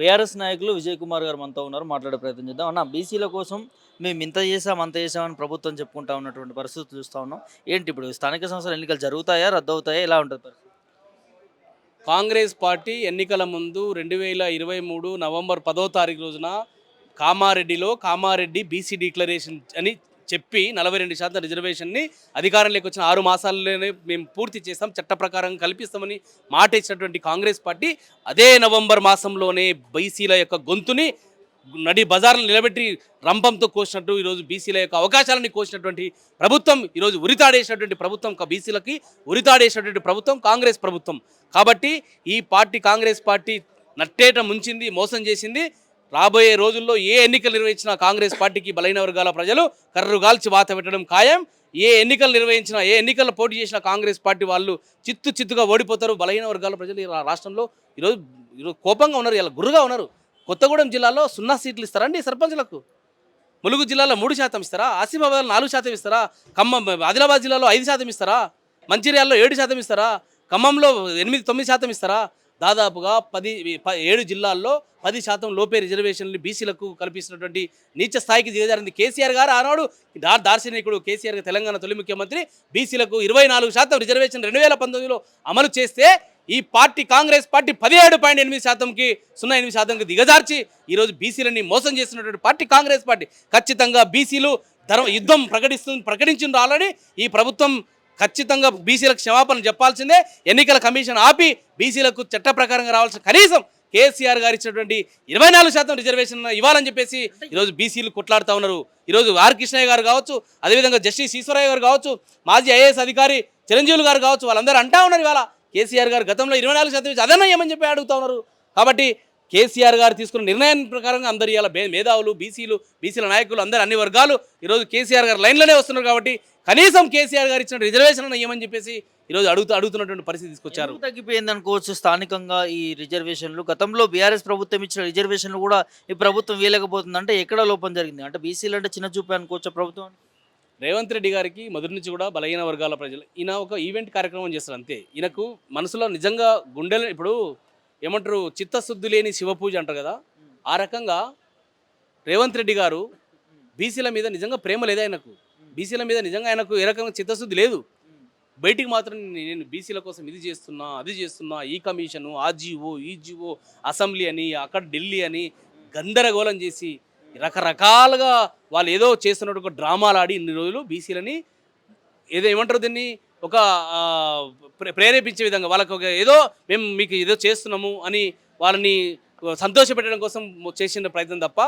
BRS నాయకులు విజయ్ కుమార్ గారు మనతో ఉన్నారు మాట్లాడే ప్రయత్నం చేద్దాం. అన్న బీసీల కోసం మేము ఇంత చేసాం అంత చేసామని ప్రభుత్వం చెప్పుకుంటా ఉన్నటువంటి పరిస్థితి చూస్తా ఉన్నాం. ఏంటి ఇప్పుడు? స్థానిక సంస్థల ఎన్నికలు జరుగుతాయా రద్దు అవుతాయా ఎలా ఉంటుంది కాంగ్రెస్ పార్టీ ఎన్నికల ముందు రెండు వేల ఇరవై మూడు నవంబర్ పదో తారీఖు రోజున కామారెడ్డిలో కామారెడ్డి బీసీ డిక్లరేషన్ అని చెప్పి నలభై రెండు శాతం రిజర్వేషన్ని అధికారంలోకి వచ్చిన ఆరు మాసాల్లోనే మేము పూర్తి చేస్తాం చట్ట ప్రకారం కల్పిస్తామని మాట ఇచ్చినటువంటి కాంగ్రెస్ పార్టీ అదే నవంబర్ మాసంలోనే బీసీల యొక్క గొంతుని నడి బజార్లు నిలబెట్టి రంపంతో కోసినట్టు ఈరోజు బీసీల యొక్క అవకాశాలని కోసినటువంటి ప్రభుత్వం ఈరోజు ఉరితాడేసినటువంటి ప్రభుత్వం బీసీలకి ఉరితాడేసినటువంటి ప్రభుత్వం కాంగ్రెస్ ప్రభుత్వం. కాబట్టి ఈ పార్టీ కాంగ్రెస్ పార్టీ నట్టేట ముంచింది మోసం చేసింది. రాబోయే రోజుల్లో ఏ ఎన్నికలు నిర్వహించినా కాంగ్రెస్ పార్టీకి బలైన వర్గాల ప్రజలు కర్రుగాల్చి వాత పెట్టడం ఖాయం. ఏ ఎన్నికలు నిర్వహించినా ఏ ఎన్నికల్లో పోటీ చేసిన కాంగ్రెస్ పార్టీ వాళ్ళు చిత్తు చిత్తుగా ఓడిపోతారు. బలహీన వర్గాల ప్రజలు రాష్ట్రంలో ఈరోజు ఈరోజు కోపంగా ఉన్నారు. ఇలా గురుగా ఉన్నారు. కొత్తగూడెం జిల్లాలో సున్నా సీట్లు ఇస్తారండి సర్పంచ్లకు? ములుగు జిల్లాలో మూడు శాతం ఇస్తారా? ఆసిఫాబాద్లో నాలుగు శాతం ఇస్తారా? ఖమ్మం ఆదిలాబాద్ జిల్లాలో ఐదు శాతం ఇస్తారా? మంచిర్యాలలో ఏడు శాతం ఇస్తారా? ఖమ్మంలో ఎనిమిది తొమ్మిది శాతం ఇస్తారా? దాదాపుగా పది ఏడు జిల్లాల్లో పది శాతం లోపే రిజర్వేషన్లు బీసీలకు కల్పిస్తున్నటువంటి నీచ స్థాయికి దిగజారింది. కేసీఆర్ గారు ఆనాడు దా దార్శనికుడు కేసీఆర్ తెలంగాణ తొలి ముఖ్యమంత్రి బీసీలకు ఇరవై నాలుగు శాతం రిజర్వేషన్ రెండు వేల పంతొమ్మిదిలో అమలు చేస్తే ఈ పార్టీ కాంగ్రెస్ పార్టీ పదిహేడు పాయింట్ ఎనిమిది శాతంకి సున్నా ఎనిమిది శాతంకి దిగజార్చి ఈరోజు బీసీలని మోసం చేస్తున్నటువంటి పార్టీ కాంగ్రెస్ పార్టీ. ఖచ్చితంగా బీసీలు ధర్మ యుద్ధం ప్రకటిస్తుంది ప్రకటించింది ఆల్రెడీ. ఈ ప్రభుత్వం ఖచ్చితంగా బీసీలకు క్షమాపణ చెప్పాల్సిందే. ఎన్నికల కమిషన్ ఆపి బీసీలకు చట్ట ప్రకారంగా రావాల్సిన కనీసం కేసీఆర్ గారు ఇచ్చినటువంటి ఇరవై నాలుగు శాతం రిజర్వేషన్ ఇవ్వాలని చెప్పేసి ఈరోజు బీసీలు కొట్లాడుతూ ఉన్నారు. ఈరోజు ఆర్ కృష్ణయ్య గారు కావచ్చు అదేవిధంగా జస్టిస్ ఈశ్వరయ్య గారు కావచ్చు మాజీ ఐఏఎస్ అధికారి చిరంజీవులు గారు కావచ్చు వాళ్ళందరూ అంటా ఉన్నారు ఇవాళ. కేసీఆర్ గారు గతంలో ఇరవై నాలుగు శాతం ఇచ్చి ఏమని చెప్పి అడుగుతా ఉన్నారు. కాబట్టి కేసీఆర్ గారు తీసుకున్న నిర్ణయం ప్రకారంగా అందరు ఇవాళ మే- మేధావులు బీసీలు బీసీల నాయకులు అందరు అన్ని వర్గాలు ఈరోజు కేసీఆర్ గారు లైన్లోనే వస్తున్నారు కాబట్టి కనీసం కేసీఆర్ గారు ఇచ్చిన రిజర్వేషన్ ఏమని చెప్పేసి ఈరోజు అడుగుతూ అడుగుతున్నటువంటి పరిస్థితి తీసుకొచ్చారు. తగ్గిపోయింది అనుకోవచ్చు స్థానికంగా ఈ రిజర్వేషన్లు? గతంలో బీఆర్ఎస్ ప్రభుత్వం ఇచ్చిన రిజర్వేషన్లు కూడా ఈ ప్రభుత్వం వేయలేకపోతుంది అంటే ఎక్కడ లోపం జరిగింది? అంటే బీసీలు అంటే చిన్న చూపే అనుకోవచ్చు ప్రభుత్వం? రేవంత్ రెడ్డి గారికి మొదటి నుంచి కూడా బలహీన వర్గాల ప్రజలు ఈయన ఒక ఈవెంట్ కార్యక్రమం చేస్తారు అంతే. ఈయనకు మనసులో నిజంగా గుండెలు ఇప్పుడు ఏమంటారు చిత్తశుద్ధి లేని శివపూజ అంటారు కదా ఆ రకంగా రేవంత్ రెడ్డి గారు బీసీల మీద నిజంగా ప్రేమ లేదు ఆయనకు? బీసీల మీద నిజంగా ఆయనకు ఏ రకంగా చిత్తశుద్ధి లేదు? బయటికి మాత్రం నేను బీసీల కోసం ఇది చేస్తున్నా అది చేస్తున్నా ఈ కమిషను ఆ జీవో ఈ జీవో అసెంబ్లీ అని అక్కడ ఢిల్లీ అని గందరగోళం చేసి రకరకాలుగా వాళ్ళు ఏదో చేస్తున్నట్టు ఒక డ్రామాలు ఆడి ఇన్ని రోజులు బీసీలని ఏదో ఏమంటారు దీన్ని? ఒక ప్రే- ప్రేరేపించే విధంగా వాళ్ళకి ఒక ఏదో మేము మీకు ఏదో చేస్తున్నాము అని వాళ్ళని సంతోషపెట్టడం కోసం చేసిన ప్రయత్నం తప్ప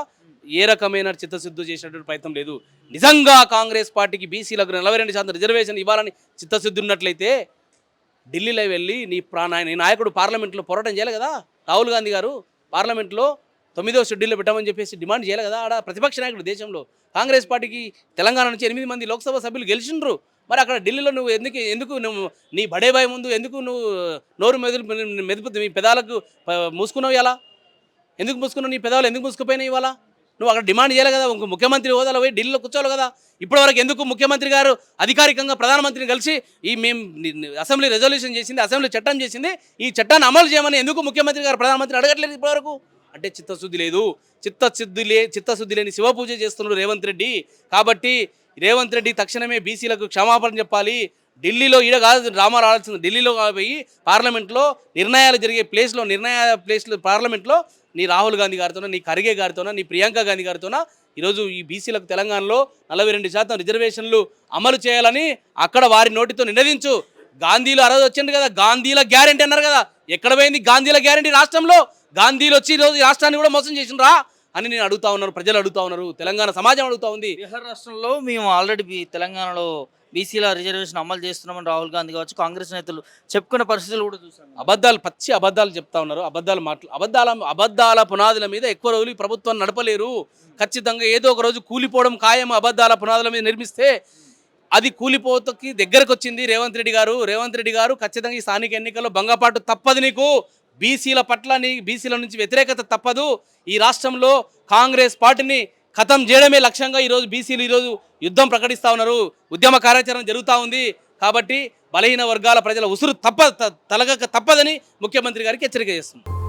ఏ రకమైన చిత్తశుద్ధి చేసినటువంటి ప్రయత్నం లేదు. నిజంగా కాంగ్రెస్ పార్టీకి బీసీలకు నలభై రెండు శాతం రిజర్వేషన్ ఇవ్వాలని చిత్తశుద్ధి ఉన్నట్లయితే ఢిల్లీలో వెళ్ళి నీ ప్రా నాయ- నీ నాయకుడు పార్లమెంట్లో పోరాటం చేయాలి కదా? రాహుల్ గాంధీ గారు పార్లమెంట్లో తొమ్మిదో షెడ్యూల్లో పెట్టమని చెప్పేసి డిమాండ్ చేయాలి కదా? ఆడ ప్రతిపక్ష నాయకుడు దేశంలో. కాంగ్రెస్ పార్టీకి తెలంగాణ నుంచి ఎనిమిది మంది లోక్సభ సభ్యులు గెలిచిండ్రు. మరి అక్కడ ఢిల్లీలో నువ్వు ఎందుకు ఎందుకు నువ్వు నీ బడే భయం ముందు ఎందుకు నువ్వు నోరు మెదులు మెదుపు మీ పెదాలకు మూసుకున్నావు ఇలా ఎందుకు మూసుకున్నావు? నీ పెదాలు ఎందుకు మూసుకుపోయినాయి ఇవాళ? నువ్వు అక్కడ డిమాండ్ చేయాలి కదా ఇంకో ముఖ్యమంత్రి హోదాలో పోయి ఢిల్లీలో కూర్చోవాలి కదా. ఇప్పటివరకు ఎందుకు ముఖ్యమంత్రి గారు అధికారికంగా ప్రధానమంత్రిని కలిసి ఈ మేము అసెంబ్లీ రెజల్యూషన్ చేసింది అసెంబ్లీ చట్టం చేసింది ఈ చట్టాన్ని అమలు చేయమని ఎందుకు ముఖ్యమంత్రి గారు ప్రధానమంత్రి అడగట్లేదు ఇప్పటివరకు? అంటే చిత్తశుద్ధి లేదు. చిత్తశుద్ధి లే చిత్తశుద్ధి లేని శివపూజ చేస్తున్నాడు రేవంత్ రెడ్డి. కాబట్టి రేవంత్ రెడ్డి తక్షణమే బీసీలకు క్షమాపణ చెప్పాలి. ఢిల్లీలో ఈడ కాదు డ్రామాలు రావాల్సింది. ఢిల్లీలో పోయి పార్లమెంట్లో నిర్ణయాలు జరిగే ప్లేస్లో నిర్ణయ ప్లేస్లో పార్లమెంట్లో నీ రాహుల్ గాంధీ గారితోనో నీ ఖర్గే గారితోనో నీ ప్రియాంక గాంధీ గారితోనో ఈరోజు ఈ బీసీలకు తెలంగాణలో నలభై రెండు శాతం రిజర్వేషన్లు అమలు చేయాలని అక్కడ వారి నోటితో నినదించు. గాంధీలో ఆ రోజు వచ్చింది కదా గాంధీల గ్యారెంటీ అన్నారు కదా. ఎక్కడ పోయింది గాంధీల గ్యారెంటీ రాష్ట్రంలో? గాంధీలు వచ్చి ఈరోజు రాష్ట్రాన్ని కూడా మోసం చేసినరా అని నేను అడుగుతా ఉన్నాను ప్రజలు అడుగుతా ఉన్నారు తెలంగాణ సమాజం అడుగుతా ఉంది. బీహార్ రాష్ట్రంలో మేము ఆల్రెడీ తెలంగాణలో బీసీల రిజర్వేషన్ అమలు చేస్తున్నామని రాహుల్ గాంధీ కావచ్చు కాంగ్రెస్ నేతలు చెప్పుకున్న పరిస్థితులు కూడా చూసాం అబద్ధాలు పచ్చి అబద్ధాలు చెప్తా ఉన్నారు అబద్ధాలు మాటలు అబద్ధాల అబద్ధాల పునాదుల మీద ఎక్కువ రోజులు ఈ ప్రభుత్వం నడపలేరు. ఖచ్చితంగా ఏదో ఒక రోజు కూలిపోవడం ఖాయం అబద్ధాల పునాదుల మీద నిర్మిస్తే అది కూలిపోతకి దగ్గరకు వచ్చింది రేవంత్ రెడ్డి గారు. రేవంత్ రెడ్డి గారు ఖచ్చితంగా ఈ స్థానిక ఎన్నికల్లో భంగపాటు తప్పదు నీకు. బీసీల పట్ల బీసీల నుంచి వ్యతిరేకత తప్పదు. ఈ రాష్ట్రంలో కాంగ్రెస్ పార్టీని ఖతం చేయడమే లక్ష్యంగా ఈరోజు బీసీలు ఈరోజు యుద్ధం ప్రకటిస్తూ ఉన్నారు. ఉద్యమ కార్యాచరణ జరుగుతూ ఉంది. కాబట్టి బలహీన వర్గాల ప్రజల ఉసురు తప్ప త- తలగక తప్పదని ముఖ్యమంత్రి గారికి హెచ్చరిక చేస్తుంది